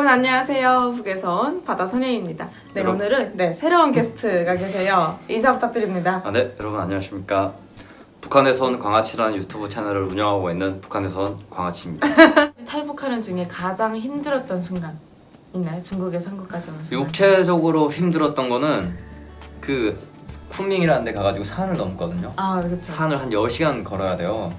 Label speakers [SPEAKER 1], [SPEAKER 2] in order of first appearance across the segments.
[SPEAKER 1] 여러분 안녕하세요. 북에서 온 바다 소녀입니다. 네
[SPEAKER 2] 여러분.
[SPEAKER 1] 오늘은 네 새로운 게스트가 계세요. 인사 부탁드립니다.
[SPEAKER 2] 아, 네, 여러분 안녕하십니까. 북한에서 온 광아치라는 유튜브 채널을 운영하고 있는 북한에서 온 광아치입니다.
[SPEAKER 1] 탈북하는 중에 가장 힘들었던 순간 있나요? 중국에서 한국까지 순간.
[SPEAKER 2] 육체적으로 힘들었던 거는 그 쿤밍이라는 데 가가지고 산을 넘거든요.
[SPEAKER 1] 아 그렇죠.
[SPEAKER 2] 산을 한 10시간 걸어야 돼요.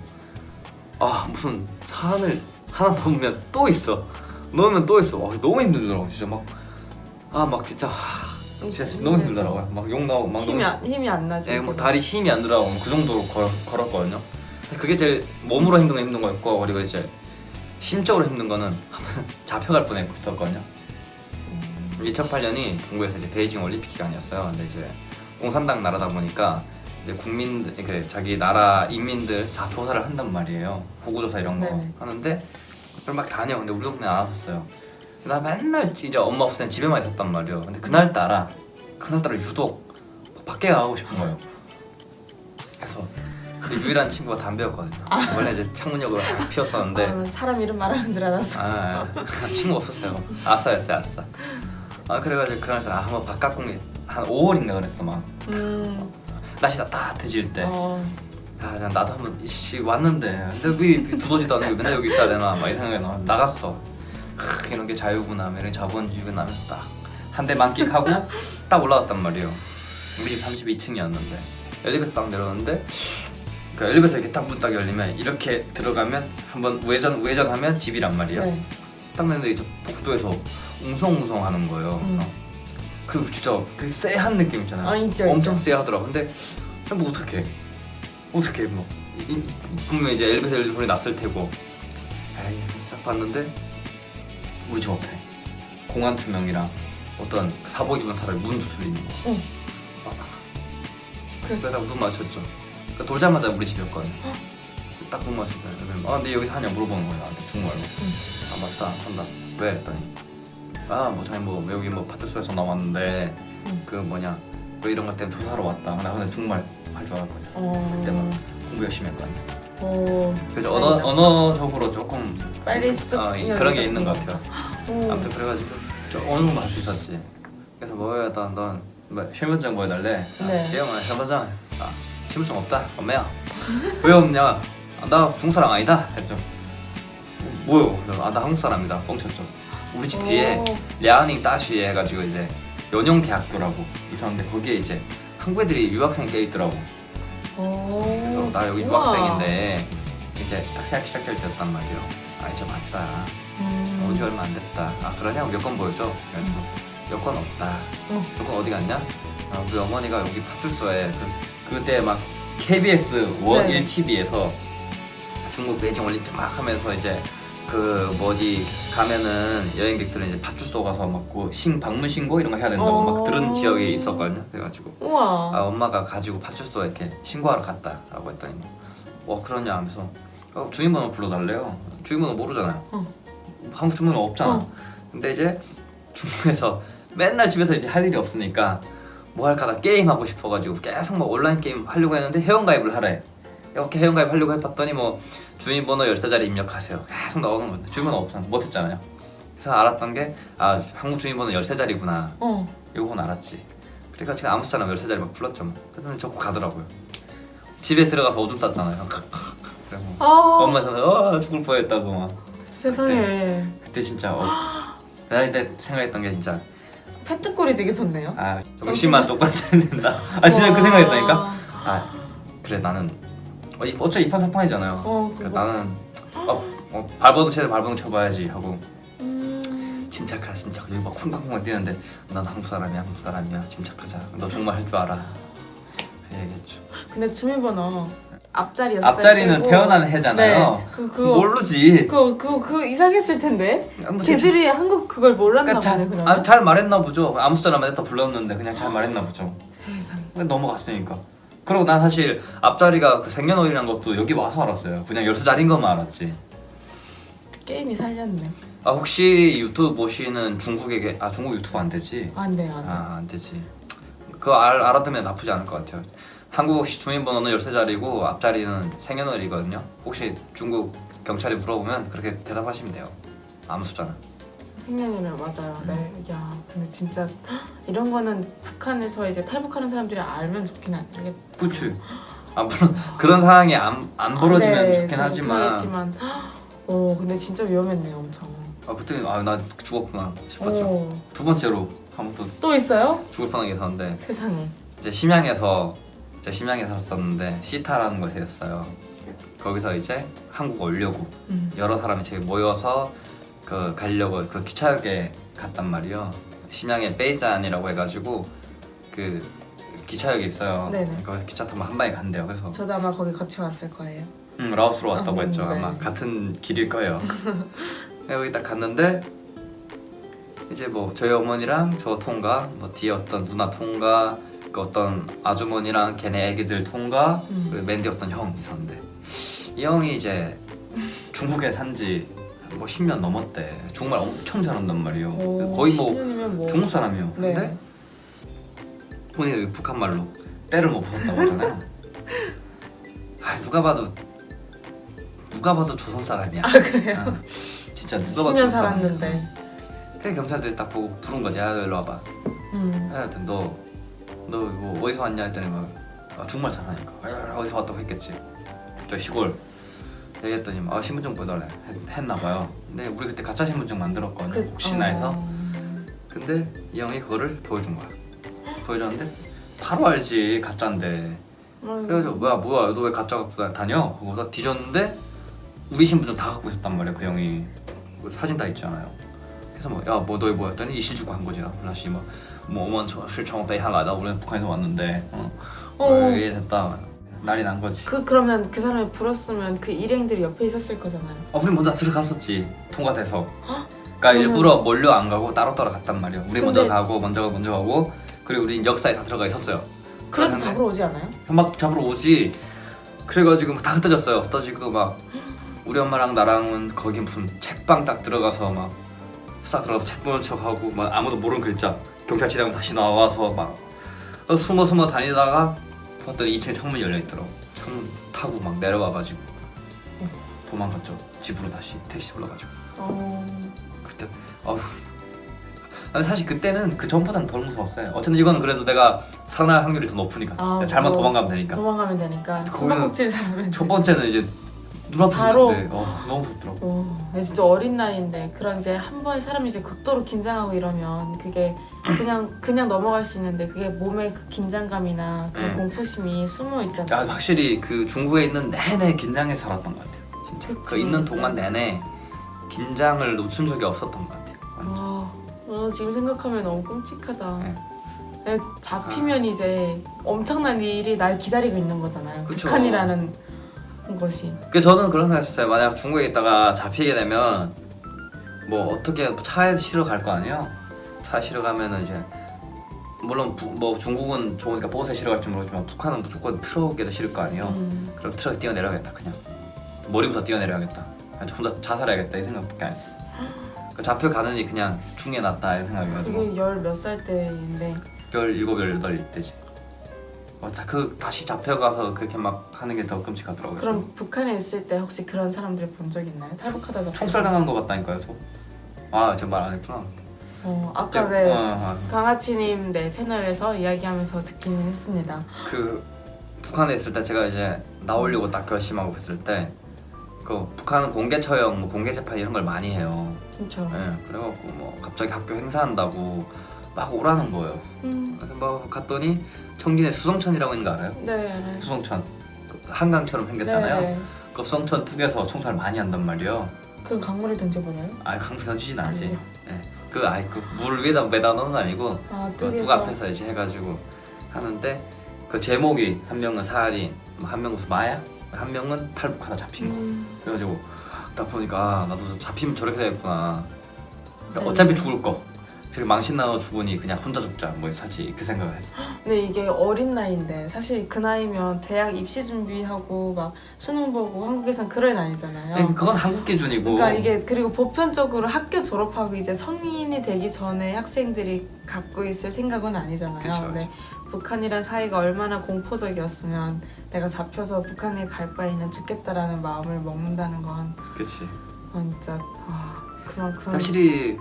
[SPEAKER 2] 아 무슨 산을 하나 넘으면 또 있어. 넘으면 또 있어. 와, 너무 힘들더라고 진짜 막. 아 막 진짜 하, 진짜 너무 힘들더라고요. 막 욕 나오고 막
[SPEAKER 1] 힘이
[SPEAKER 2] 너무
[SPEAKER 1] 안, 힘이 안 나지.
[SPEAKER 2] 네, 뭐. 다리 힘이 안 들어가고 그 정도로 걸, 걸었거든요. 그게 제일 몸으로 힘든 거 힘든 거였고 그리고 이제 심적으로 힘든 거는 잡혀갈 뻔했었거든요. 2008년이 중국에서 이제 베이징 올림픽 기간이었어요. 근데 이제 공산당 나라다 보니까 이제 국민들 그 자기 나라 인민들 자 조사를 한단 말이에요. 보고 조사 이런 거
[SPEAKER 1] 네네.
[SPEAKER 2] 하는데 그걸 막 다녀. 근데 우리 동네 안 왔었어요. 나 맨날 이제 엄마 없을 땐 집에만 있었단 말이에요. 근데 그날 따라 그날 따라 유독 밖에 나가고 싶은 거예요. 그래서 그 유일한 친구가 담배였거든요. 원래 이제 창문역으로 막 피웠었는데
[SPEAKER 1] 아, 사람 이름 말하는 줄 알았어.
[SPEAKER 2] 아, 아, 친구 없었어요. 아싸였어요, 아싸. 아 그래가지고 그날 따라 아, 한번 바깥 공기 한 5월인가 그랬어 막
[SPEAKER 1] 음.
[SPEAKER 2] 날씨가 따뜻해질 때.
[SPEAKER 1] 어.
[SPEAKER 2] 야, 그냥 나도 한번 씨 왔는데 근데 왜 이렇게 두더지도 않고 맨날 여기 있어야 되나 막이 생각이 나 나갔어. 크, 이런 게 자유구나, 이런 자본주의가 나면 딱한 대 만끽하고 딱 올라갔단 말이에요. 우리 집 32층이었는데 엘리베이터 딱 내려오는데 그 엘리베이터 이렇게 딱 문 딱 열리면 이렇게 들어가면 한번 우회전 우회전하면 집이란 말이에요.
[SPEAKER 1] 네.
[SPEAKER 2] 딱 내는데 이제 복도에서 웅성웅성 하는 거예요. 그래서
[SPEAKER 1] 음.
[SPEAKER 2] 그 진짜 그 쎄한 느낌 있잖아요.
[SPEAKER 1] 아, 있죠,
[SPEAKER 2] 엄청
[SPEAKER 1] 있죠.
[SPEAKER 2] 쎄하더라고. 근데 뭐 어떡해. 어떡해 뭐. 이- 이- 분명 이제 엘리베이터 소리 났을 테고. 에이 싹 봤는데 우리 집 앞에 공안 투명이랑 어떤 사복 입은 사람이 문 두들리는 거.
[SPEAKER 1] 어.
[SPEAKER 2] 아,
[SPEAKER 1] 그래서
[SPEAKER 2] 그래서 딱눈 맞췄죠. 그러니까 돌자마자 우리 집이었거든요. 딱눈 맞췄어요. 아 근데 여기 사냐 물어보는 거예요 나한테 중국말로. 아 맞다 한다. 왜 했더니 아뭐 자기 뭐 여기 뭐 파트소에서 나왔는데
[SPEAKER 1] 음.
[SPEAKER 2] 그 뭐냐 뭐 이런 것 때문에 조사하러 왔다. 나 근데 중국말 할줄 알았거든.
[SPEAKER 1] 어.
[SPEAKER 2] 그때만 공부 열심히 했거든요.
[SPEAKER 1] 어.
[SPEAKER 2] 그래서 언어
[SPEAKER 1] 다행이다.
[SPEAKER 2] 언어적으로 조금
[SPEAKER 1] 빨리 습득
[SPEAKER 2] 어, 이- 그런 게 있는 것 같아요.
[SPEAKER 1] 어.
[SPEAKER 2] 아무튼 그래가지고 좀 어느 정도 할수 있었지. 그래서 뭐야 넌넌 뭐, 신분증 보여달래.
[SPEAKER 1] 네.
[SPEAKER 2] 이형아 신분증. 아 신분증 없다. 엄마야. 왜 없냐? 아, 나 중국 사람 아니다. 했죠. 뭐요? 아나 한국 사람이다. 뻥쳤죠. 우리 집 뒤에
[SPEAKER 1] 오.
[SPEAKER 2] 랴닝 따쉬 해가지고 이제 연용대학교라고 있었는데 거기에 이제 한국 애들이 유학생이 꽤 있더라고.
[SPEAKER 1] 오.
[SPEAKER 2] 그래서 나 여기. 유학생인데 이제 딱 생각 시작할 때였단 말이에요. 아 이제 맞다.
[SPEAKER 1] 음.
[SPEAKER 2] 온지 얼마 안 됐다. 아 그러냐고 여권 보여줘. 그래가지고 여권 없다.
[SPEAKER 1] 어.
[SPEAKER 2] 여권 어디 갔냐? 아, 우리 어머니가 여기 파출소에 그, 그때 막 KBS 원
[SPEAKER 1] 네.
[SPEAKER 2] 1TV에서 중국 베이징 올림픽 막 하면서 이제 그 뭐지 가면은 여행객들은 이제 파출소 가서 막신 방문 신고 이런 거 해야 된다고
[SPEAKER 1] 어.
[SPEAKER 2] 막 들은 지역이 있었거든요. 그래가지고
[SPEAKER 1] 우와.
[SPEAKER 2] 아 엄마가 가지고 파출소에 이렇게 신고하러 갔다라고 했더니 뭐 그러냐 하면서 어, 주민번호 불러달래요. 주민번호 모르잖아요.
[SPEAKER 1] 어.
[SPEAKER 2] 한국 주민번호 없잖아.
[SPEAKER 1] 어.
[SPEAKER 2] 근데 이제 중국에서 맨날 집에서 이제 할 일이 없으니까 뭐 할까 다 게임 하고 싶어가지고 계속 막 온라인 게임 하려고 했는데 회원가입을 하래. 이렇게 회원가입 하려고 해봤더니 뭐 주민번호 13자리 입력하세요. 계속 나오는 건데 주민번호 없잖아. 못했잖아요. 그래서 알았던 게 아 한국 주민번호 13자리구나.
[SPEAKER 1] 어.
[SPEAKER 2] 요건 알았지. 그러니까 제가 아무 사람 13자리 막 불렀죠. 뭐. 그랬더니 자꾸 가더라고요. 집에 들어가서 오줌 쌌잖아요. 그래서
[SPEAKER 1] 아.
[SPEAKER 2] 엄마 전에 어 죽을 뻔했다고 막.
[SPEAKER 1] 세상에.
[SPEAKER 2] 그때 진짜 어. 나 그때 생각했던 게 진짜
[SPEAKER 1] 페트골이 되게 좋네요.
[SPEAKER 2] 아 정신만 똑바로 차야 된다. 아 진짜 그
[SPEAKER 1] 와.
[SPEAKER 2] 생각했다니까. 아 그래 나는 어, 이- 어차피 이판삼판이잖아요.
[SPEAKER 1] 어,
[SPEAKER 2] 그러니까
[SPEAKER 1] 그거.
[SPEAKER 2] 나는 어, 어 발버둥 쳐야 발버둥 쳐봐야지 하고
[SPEAKER 1] 음.
[SPEAKER 2] 침착하 침착 여기 막 쿵쾅쿵쾅 뛰는데 난 한국 사람이야 한국 사람이야 침착하자 너 정말 할 줄 알아 그 얘기했죠
[SPEAKER 1] 근데 주민번호 앞자리 여섯
[SPEAKER 2] 앞자리는 태어난 해잖아요
[SPEAKER 1] 네. 그 그거
[SPEAKER 2] 모르지
[SPEAKER 1] 그거 그거 그 이상했을 텐데.
[SPEAKER 2] 아, 뭐 대충-
[SPEAKER 1] 걔들이 한국 그걸 몰랐나
[SPEAKER 2] 그러니까
[SPEAKER 1] 보네
[SPEAKER 2] 잘,
[SPEAKER 1] 그러면.
[SPEAKER 2] 아, 잘 말했나 보죠 아무 사람 했다 불렀는데 그냥 잘 말했나 보죠
[SPEAKER 1] 세상.
[SPEAKER 2] 근데 넘어갔으니까 그리고 난 사실 앞자리가 그 생년월일이란 것도 여기 와서 알았어요 그냥 13자리인 것만 알았지
[SPEAKER 1] 게임이 살렸네.
[SPEAKER 2] 아 혹시 유튜브 보시는 중국에게 아 중국 유튜브 안 되지?
[SPEAKER 1] 안 돼, 안 돼.
[SPEAKER 2] 아안 되지. 그거 알, 알아두면 나쁘지 않을 것 같아요. 한국 주민번호는 13자리고 앞자리는 생년월일이거든요. 혹시 중국 경찰이 물어보면 그렇게 대답하시면 돼요. 아무 숫자는.
[SPEAKER 1] 생명이면 맞아요.
[SPEAKER 2] 음.
[SPEAKER 1] 네. 야, 근데 진짜 이런 거는 북한에서 이제 탈북하는 사람들이 알면 좋긴 하겠다.
[SPEAKER 2] 그치 아 물론 그런 상황이 안, 안 벌어지면
[SPEAKER 1] 네,
[SPEAKER 2] 좋긴
[SPEAKER 1] 더
[SPEAKER 2] 하지만
[SPEAKER 1] 좋겠지만, 오, 근데 진짜 위험했네요, 엄청.
[SPEAKER 2] 아 그때 아나 죽었구나 싶었죠
[SPEAKER 1] 오,
[SPEAKER 2] 두 번째로 한 번 또
[SPEAKER 1] 또 있어요?
[SPEAKER 2] 죽을 뻔하게 됐었는데
[SPEAKER 1] 세상에.
[SPEAKER 2] 이제 심양에서 이제 심양에 살았었는데 시타라는 곳이었어요 거기서 이제 한국 오려고
[SPEAKER 1] 음.
[SPEAKER 2] 여러 사람이 이제 모여서 그 가려고 그 기차역에 갔단 말이요. 심양에 베이잔이라고 해가지고 그 기차역이 있어요.
[SPEAKER 1] 네네.
[SPEAKER 2] 거기서 기차 타면 한 방에 간대요. 그래서
[SPEAKER 1] 저도 아마 거기 같이 왔을 거예요.
[SPEAKER 2] 음, 라오스로 왔다고
[SPEAKER 1] 아,
[SPEAKER 2] 했죠.
[SPEAKER 1] 네.
[SPEAKER 2] 아마 같은 길일 거예요. 여기 딱 갔는데 이제 뭐 저희 어머니랑 저 통과, 뭐 뒤에 어떤 누나 통과, 그 어떤 아주머니랑 걔네 애기들 통과,
[SPEAKER 1] 음.
[SPEAKER 2] 그리고 맨 뒤에 어떤 형 있었는데 이 형이 이제 중국에 산지 뭐 10년 넘었대. 중국말 엄청 잘한단 말이에요.
[SPEAKER 1] 오,
[SPEAKER 2] 거의 뭐
[SPEAKER 1] 10년이면 뭐.
[SPEAKER 2] 중국 사람이요.
[SPEAKER 1] 네.
[SPEAKER 2] 근데 본인이 북한 말로 때를 못 벗었다고 하잖아요. 아 누가 봐도 누가 봐도 조선 사람이야.
[SPEAKER 1] 아, 그래요?
[SPEAKER 2] 아, 진짜 누가 봐도
[SPEAKER 1] 10년
[SPEAKER 2] 조선 사람이야.
[SPEAKER 1] 살았는데.
[SPEAKER 2] 그래 경찰들이 딱 보고 부른 거지. 야, 너 일로 와봐.
[SPEAKER 1] 음.
[SPEAKER 2] 하여튼 너, 너 뭐 어디서 왔냐 했더니 막 아, 중국말 잘하니까 아, 어디서 왔다고 했겠지. 저 시골. 얘기했더니 막, 아 신분증 보여달래 했, 했나 봐요. 근데 우리 그때 가짜 신분증 만들었거든요.
[SPEAKER 1] 그,
[SPEAKER 2] 혹시나 해서.
[SPEAKER 1] 어.
[SPEAKER 2] 근데 이 형이 그거를 보여준 거야. 보여줬는데 바로 알지 가짜인데. 그래가지고 뭐야 뭐야 너 왜 가짜 갖고 다- 다녀? 그거 나 뒤졌는데 우리 신분증 다 갖고 있었단 말이야 그 형이 그 사진 다 있잖아요. 그래서 뭐야뭐 너희 뭐야 했더니 이실 주고 한 거지 나 다시 뭐뭐 어먼 저 실청 베이한 라다 우리는 북한에서 왔는데 어,
[SPEAKER 1] 어.
[SPEAKER 2] 이게 됐다 난리 난 거지.
[SPEAKER 1] 그 그러면 그 사람이 불었으면 그 일행들이 옆에 있었을 거잖아요.
[SPEAKER 2] 어, 우리 먼저 들어갔었지 통과돼서. 그러니까
[SPEAKER 1] 그러면-
[SPEAKER 2] 일부러 몰려 안 가고 따로 따로 갔단 말이야. 우리
[SPEAKER 1] 근데-
[SPEAKER 2] 먼저 가고 먼저 가고 먼저 가고 그리고 우리 역사에 다 들어가 있었어요.
[SPEAKER 1] 그래서. 잡으러 오지 않아요?
[SPEAKER 2] 막 잡으러 오지. 그래가지고 막 다 흩어졌어요. 흩어지고 막 우리 엄마랑 나랑은 거기 무슨 책방 딱 들어가서 막싹 들어가서 책 보는 척하고 막 아무도 모르는 글자 경찰 지나면 다시 나와서 막 어, 숨어 숨어 다니다가 봤더니 2층에 창문이 열려 있더라고. 창문 타고 막 내려와가지고 도망갔죠. 집으로 다시 택시 불러가지고.
[SPEAKER 1] 어.
[SPEAKER 2] 그때. 나는 사실 그때는 그 전보다는 덜 무서웠어요. 어쨌든 이거는 그래도 내가 살아날 확률이 더 높으니까
[SPEAKER 1] 아,
[SPEAKER 2] 잘못
[SPEAKER 1] 뭐,
[SPEAKER 2] 도망가면 되니까.
[SPEAKER 1] 도망가면 되니까 숨바꼭질 잘하면
[SPEAKER 2] 첫 번째는 이제 눈앞에
[SPEAKER 1] 바로.
[SPEAKER 2] 있는데 어, 너무 무섭더라고.
[SPEAKER 1] 오, 근데 진짜 어린 나이인데 그런 이제 한 번 사람이 이제 극도로 긴장하고 이러면 그게 그냥 그냥 넘어갈 수 있는데 그게 몸에 그 긴장감이나 그
[SPEAKER 2] 음.
[SPEAKER 1] 공포심이 숨어
[SPEAKER 2] 야
[SPEAKER 1] 있잖아요.
[SPEAKER 2] 확실히 그 중국에 있는 내내 긴장해 살았던 것 같아요. 진짜
[SPEAKER 1] 그치.
[SPEAKER 2] 그 있는 동안 내내 긴장을 놓친 적이 없었던 것 같아요.
[SPEAKER 1] 와, 어, 지금 생각하면 너무 끔찍하다.
[SPEAKER 2] 네.
[SPEAKER 1] 네, 잡히면 이제 엄청난 일이 날 기다리고 있는 거잖아요.
[SPEAKER 2] 그쵸.
[SPEAKER 1] 북한이라는 것이.
[SPEAKER 2] 그 저는 그런 생각했어요. 만약 중국에 있다가 잡히게 되면 뭐 어떻게 차에 실어 갈 거 아니에요? 차에 실어 가면은 이제 물론 부- 뭐 중국은 좋으니까 보세 실어 갈지 모르지만 북한은 무조건 트럭에다 실을 거 아니에요?
[SPEAKER 1] 음,
[SPEAKER 2] 그럼 트럭 뛰어 내려야겠다 그냥 머리부터 뛰어 내려야겠다 그냥 혼자 자살해야겠다 이 생각밖에 안 했어 그 잡혀 가느니 그냥 중에 놨다 이 생각이가지고
[SPEAKER 1] 그게 열몇 살 때인데
[SPEAKER 2] 17, 18 때지 어, 다, 그 다시 잡혀가서 그렇게 막 하는 게 더 끔찍하더라고요
[SPEAKER 1] 그럼 북한에 있을 때 혹시 그런 사람들 본 적 있나요? 탈북하다 잡혀.
[SPEAKER 2] 총살 당한 거 같다니까요 저. 아, 저 말 안 했구나.
[SPEAKER 1] 어, 아까
[SPEAKER 2] 저-
[SPEAKER 1] 네
[SPEAKER 2] 어, 어.
[SPEAKER 1] 강아치님 네 채널에서 이야기하면서 듣기는 했습니다.
[SPEAKER 2] 그 북한에 있을 때 제가 이제 나오려고 딱 결심하고 있을 때, 그 북한은 공개 처형, 뭐 공개 재판 이런 걸 많이 해요.
[SPEAKER 1] 그렇죠.
[SPEAKER 2] 예, 그래갖고 뭐 갑자기 학교 행사한다고 막 오라는 거예요.
[SPEAKER 1] 음,
[SPEAKER 2] 그래서 뭐 갔더니 청진에 수성천이라고 있는 거 알아요?
[SPEAKER 1] 네. 네.
[SPEAKER 2] 수성천. 그 한강처럼 생겼잖아요.
[SPEAKER 1] 네, 네.
[SPEAKER 2] 그 수성천 특에서 총살 많이 한단 말이에요.
[SPEAKER 1] 그럼 강물에 던져버려요?
[SPEAKER 2] 아, 강물 던지진 않지.
[SPEAKER 1] 아니죠.
[SPEAKER 2] 예. 그 아이 그물 위에다 매다 넣는 거 아니고
[SPEAKER 1] 아,
[SPEAKER 2] 그 누가 앞에서 이제 해가지고 하는데 그 제목이 한 명은 살인, 뭐한 명은 무슨 마약, 한 명은 탈북하다 잡힌 거.
[SPEAKER 1] 음,
[SPEAKER 2] 그래가지고 딱 보니까 아, 나도 잡히면 저렇게 되겠구나. 그러니까
[SPEAKER 1] 네.
[SPEAKER 2] 어차피 죽을 거. 저기 망신 나서 죽으니 그냥 혼자 죽자. 뭐 사실 그 생각을 했어.
[SPEAKER 1] 근데 이게 어린 나이인데 사실 그 나이면 대학 입시 준비하고 막 수능 보고 한국에선 그럴 나이잖아요.
[SPEAKER 2] 근데 그건 한국 기준이고.
[SPEAKER 1] 그러니까 이게 그리고 보편적으로 학교 졸업하고 이제 성인이 되기 전에 학생들이 갖고 있을 생각은 아니잖아요.
[SPEAKER 2] 그쵸,
[SPEAKER 1] 근데 북한이란 사이가 얼마나 공포적이었으면 내가 잡혀서 북한에 갈 바에는 죽겠다라는 마음을 먹는다는 건
[SPEAKER 2] 그치.
[SPEAKER 1] 진짜 와, 그만큼
[SPEAKER 2] 확실히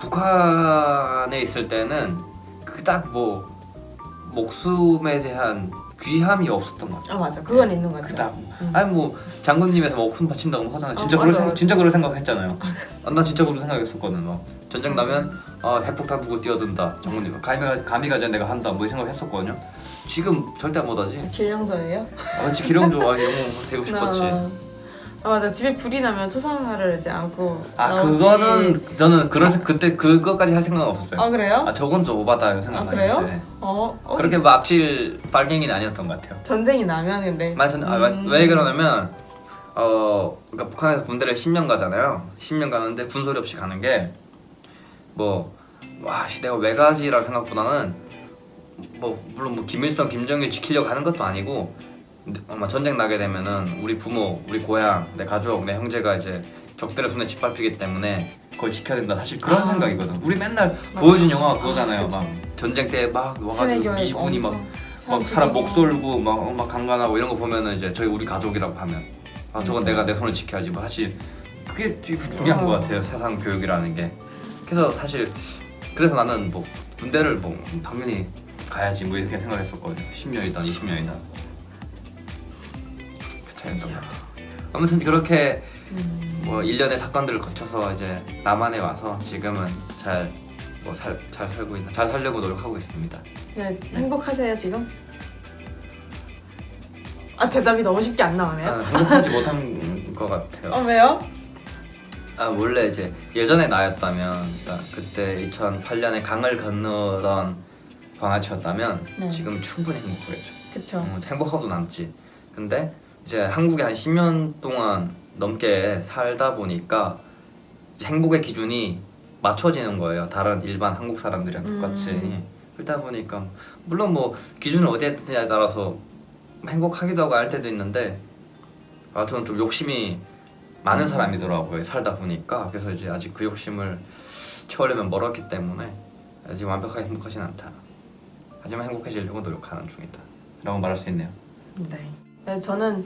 [SPEAKER 2] 북한에 있을 때는 그닥 뭐 목숨에 대한 귀함이 없었던 것 같아요.
[SPEAKER 1] 아 맞아 그건 있는 것 같아요.
[SPEAKER 2] 그닥
[SPEAKER 1] 음.
[SPEAKER 2] 아니 뭐 장군님에서 뭐 목숨 바친다고 하잖아요. 진짜
[SPEAKER 1] 어,
[SPEAKER 2] 그럴
[SPEAKER 1] 맞아,
[SPEAKER 2] 생
[SPEAKER 1] 맞아.
[SPEAKER 2] 진짜 그럴 생각했잖아요. 아, 난 진짜 그럴 생각했었거든. 막 전쟁 나면 아 핵폭탄 두고 뛰어든다. 장군님 감히 감히 가자 내가 한다. 뭐 이 생각했었거든요. 지금 절대 못하지.
[SPEAKER 1] 길령전이에요?
[SPEAKER 2] 아, 지 기령 좋아 영웅 되고 싶었지.
[SPEAKER 1] 아, 아 맞아 집에 불이 나면 초상화를 이제 안고
[SPEAKER 2] 아
[SPEAKER 1] 나오지.
[SPEAKER 2] 그거는 저는 그런 생- 그때 그것까지 할 생각 은 없었어요.
[SPEAKER 1] 아 그래요?
[SPEAKER 2] 아 저건 좀 오바다
[SPEAKER 1] 아,
[SPEAKER 2] 생각
[SPEAKER 1] 그래요?
[SPEAKER 2] 어,
[SPEAKER 1] 어
[SPEAKER 2] 그렇게 막 악질 빨갱이는 아니었던 것 같아요.
[SPEAKER 1] 전쟁이 나면 근데
[SPEAKER 2] 맞아. 아,
[SPEAKER 1] 음.
[SPEAKER 2] 왜 그러냐면 어 그러니까 북한에서 군대를 10년 가잖아요. 10년 가는데 군소리 없이 가는 게뭐 와, 씨, 내가 왜 가지라는 생각보다는 뭐 물론 뭐 김일성, 김정일 지키려고 하는 것도 아니고 아마 전쟁 나게 되면은 우리 부모, 우리 고향, 내 가족, 내 형제가 이제 적들의 손에 짓밟히기 때문에 그걸 지켜야 된다. 사실 그런
[SPEAKER 1] 아.
[SPEAKER 2] 생각이거든. 우리 맨날 보여준 영화가 그거잖아요. 막 전쟁 때 막 와가지고 미군이 막
[SPEAKER 1] 엄청
[SPEAKER 2] 막 사람. 목 쏠고 막, 막 강간하고 이런 거 보면은 이제 저희 우리 가족이라고 하면 아 저건. 내가 내 손을 지켜야지 뭐 사실 그게 좀 중요한
[SPEAKER 1] 어.
[SPEAKER 2] 것 같아요 사상 교육이라는 게 그래서 사실 그래서 나는 뭐 군대를 뭐 당연히 가야지 뭐 이렇게 생각했었거든요 10년이든 20년이든 그 차이였던 것 같아요 아무튼 그렇게
[SPEAKER 1] 음.
[SPEAKER 2] 뭐 일련의 사건들을 거쳐서 이제 남한에 와서 지금은 잘뭐살잘 살고 있나 잘 살려고 노력하고 있습니다.
[SPEAKER 1] 네, 행복하세요 지금? 아 대답이 너무 쉽게 안 나오네요.
[SPEAKER 2] 아, 행복하지 못한 것 같아요.
[SPEAKER 1] 어 왜요?
[SPEAKER 2] 아 원래 이제 예전에 나였다면 그러니까 그때 2008년에 강을 건너던 광아치였다면
[SPEAKER 1] 네.
[SPEAKER 2] 지금 충분히 행복하겠죠.
[SPEAKER 1] 그쵸.
[SPEAKER 2] 음, 행복하고도 남지. 근데 이제 한국에 한 10년 동안 넘게 살다 보니까 행복의 기준이 맞춰지는 거예요. 다른 일반 한국 사람들이랑 똑같이.
[SPEAKER 1] 음.
[SPEAKER 2] 그러다 보니까 물론 뭐 기준을 어디에 두느냐에 따라서 행복하기도 하고 할 때도 있는데 아 저는 좀 욕심이 많은 사람이더라고요. 살다 보니까 그래서 이제 아직 그 욕심을 채우려면 멀었기 때문에 아직 완벽하게 행복하진 않다. 하지만 행복해지려고 노력하는 중이다. 라고 말할 수 있네요.
[SPEAKER 1] 네. 네. 저는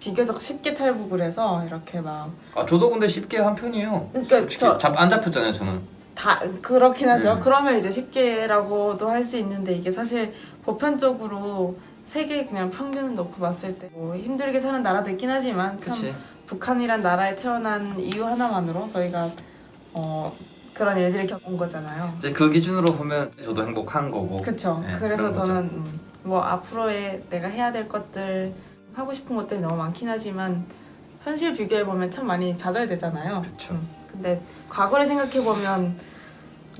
[SPEAKER 1] 비교적 쉽게 탈북을 해서 이렇게 막
[SPEAKER 2] 아 저도 근데 쉽게 한 편이에요.
[SPEAKER 1] 그러니까
[SPEAKER 2] 솔직히
[SPEAKER 1] 저
[SPEAKER 2] 잡, 안 잡혔잖아요 저는.
[SPEAKER 1] 다 그렇긴 하죠.
[SPEAKER 2] 네.
[SPEAKER 1] 그러면 이제 쉽게라고도 할 수 있는데 이게 사실 보편적으로 세계 그냥 평균 놓고 봤을 때 뭐 힘들게 사는 나라도 있긴 하지만 참
[SPEAKER 2] 그치?
[SPEAKER 1] 북한이란 나라에 태어난 이유 하나만으로 저희가 어 그런 일들을 겪은 거잖아요.
[SPEAKER 2] 이제 그 기준으로 보면 저도 행복한 거고.
[SPEAKER 1] 그쵸.
[SPEAKER 2] 네,
[SPEAKER 1] 그래서
[SPEAKER 2] 그런 거죠.
[SPEAKER 1] 저는 음, 뭐 앞으로의 내가 해야 될 것들 하고 싶은 것들이 너무 많긴 하지만 현실 비교해 보면 참 많이 좌절되잖아요.
[SPEAKER 2] 그쵸.
[SPEAKER 1] 음, 근데 과거를 생각해 보면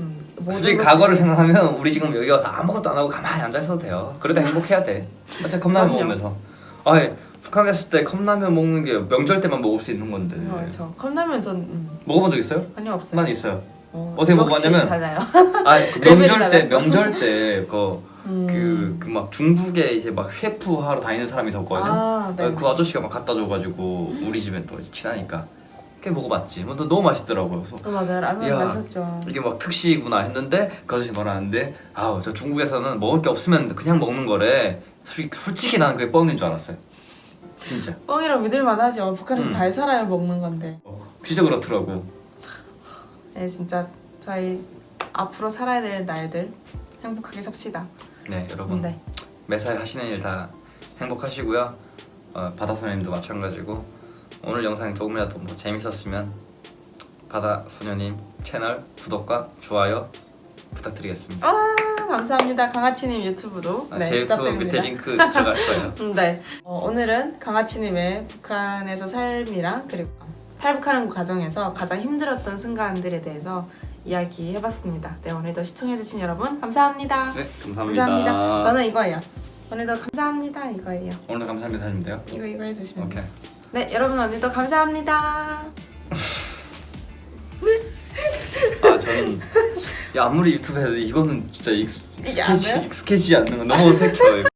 [SPEAKER 1] 음, 모든
[SPEAKER 2] 솔직히
[SPEAKER 1] 것들이-
[SPEAKER 2] 과거를 생각하면 우리 지금 여기 와서 아무것도 안 하고 가만히 앉아 있어도 돼요. 그래도 행복해야 돼. 어차피 컵라면
[SPEAKER 1] 그럼요.
[SPEAKER 2] 먹으면서. 아 예 북한 갔을 때 컵라면 먹는 게 명절 때만 먹을 수 있는 건데.
[SPEAKER 1] 어, 그렇죠. 컵라면 전 음,
[SPEAKER 2] 먹어본 적 있어요?
[SPEAKER 1] 아니요 없어요.
[SPEAKER 2] 난 있어요.
[SPEAKER 1] 어,
[SPEAKER 2] 어떻게
[SPEAKER 1] 역시 달라요.
[SPEAKER 2] 아
[SPEAKER 1] 레벨이
[SPEAKER 2] 명절 때
[SPEAKER 1] 달랐어.
[SPEAKER 2] 명절 때그
[SPEAKER 1] 음.
[SPEAKER 2] 그막 중국에 이제 막 셰프 하러 다니는 사람이 있었거든요.
[SPEAKER 1] 아, 네.
[SPEAKER 2] 그 아저씨가 막 갖다 줘가지고 우리 집에 또 친하니까 꽤 먹어봤지. 뭐또 너무 맛있더라고요. 그래서
[SPEAKER 1] 어, 맞아요. 라면
[SPEAKER 2] 이야.
[SPEAKER 1] 맛있었죠.
[SPEAKER 2] 이게 막 특시구나 했는데 그 아저씨 말하는데 아우 저 중국에서는 먹을 게 없으면 그냥 먹는 거래. 솔직히, 솔직히 나는 그게 뻥인 줄 알았어요. 진짜.
[SPEAKER 1] 뻥이라 믿을만 하죠. 북한에서
[SPEAKER 2] 음.
[SPEAKER 1] 잘 살아야 먹는 건데.
[SPEAKER 2] 어, 진짜 그렇더라고.
[SPEAKER 1] 네, 진짜 저희 앞으로 살아야 될 날들 행복하게 삽시다.
[SPEAKER 2] 네 여러분
[SPEAKER 1] 네.
[SPEAKER 2] 매사에 하시는 일 다 행복하시고요. 어, 바다 소녀님도 마찬가지고 오늘 영상 조금이라도 뭐 재밌었으면 바다 소녀님 채널 구독과 좋아요 부탁드리겠습니다.
[SPEAKER 1] 아 감사합니다. 강아치님 유튜브도
[SPEAKER 2] 아,
[SPEAKER 1] 네,
[SPEAKER 2] 제 유튜브
[SPEAKER 1] 부탁드립니다.
[SPEAKER 2] 밑에 링크 들어갈 거예요.
[SPEAKER 1] 음, 네. 어, 오늘은 강아치님의 북한에서 삶이랑 그리고 탈북하는 과정에서 가장 힘들었던 순간들에 대해서 이야기 해봤습니다. 네 오늘도 시청해주신 여러분 감사합니다.
[SPEAKER 2] 네 감사합니다.
[SPEAKER 1] 감사합니다. 저는 이거예요. 오늘도 감사합니다 이거예요.
[SPEAKER 2] 오늘도 감사합니다 하시면 돼요.
[SPEAKER 1] 이거 이거 해주시면
[SPEAKER 2] 오케이.
[SPEAKER 1] 네 여러분 오늘도 감사합니다.
[SPEAKER 2] 아 저는 야 아무리 유튜브에서 이거는 진짜 익,
[SPEAKER 1] 이게 안
[SPEAKER 2] 익숙해지
[SPEAKER 1] 돼요?
[SPEAKER 2] 익숙해지지 않는 거 너무 어색해요. 이거.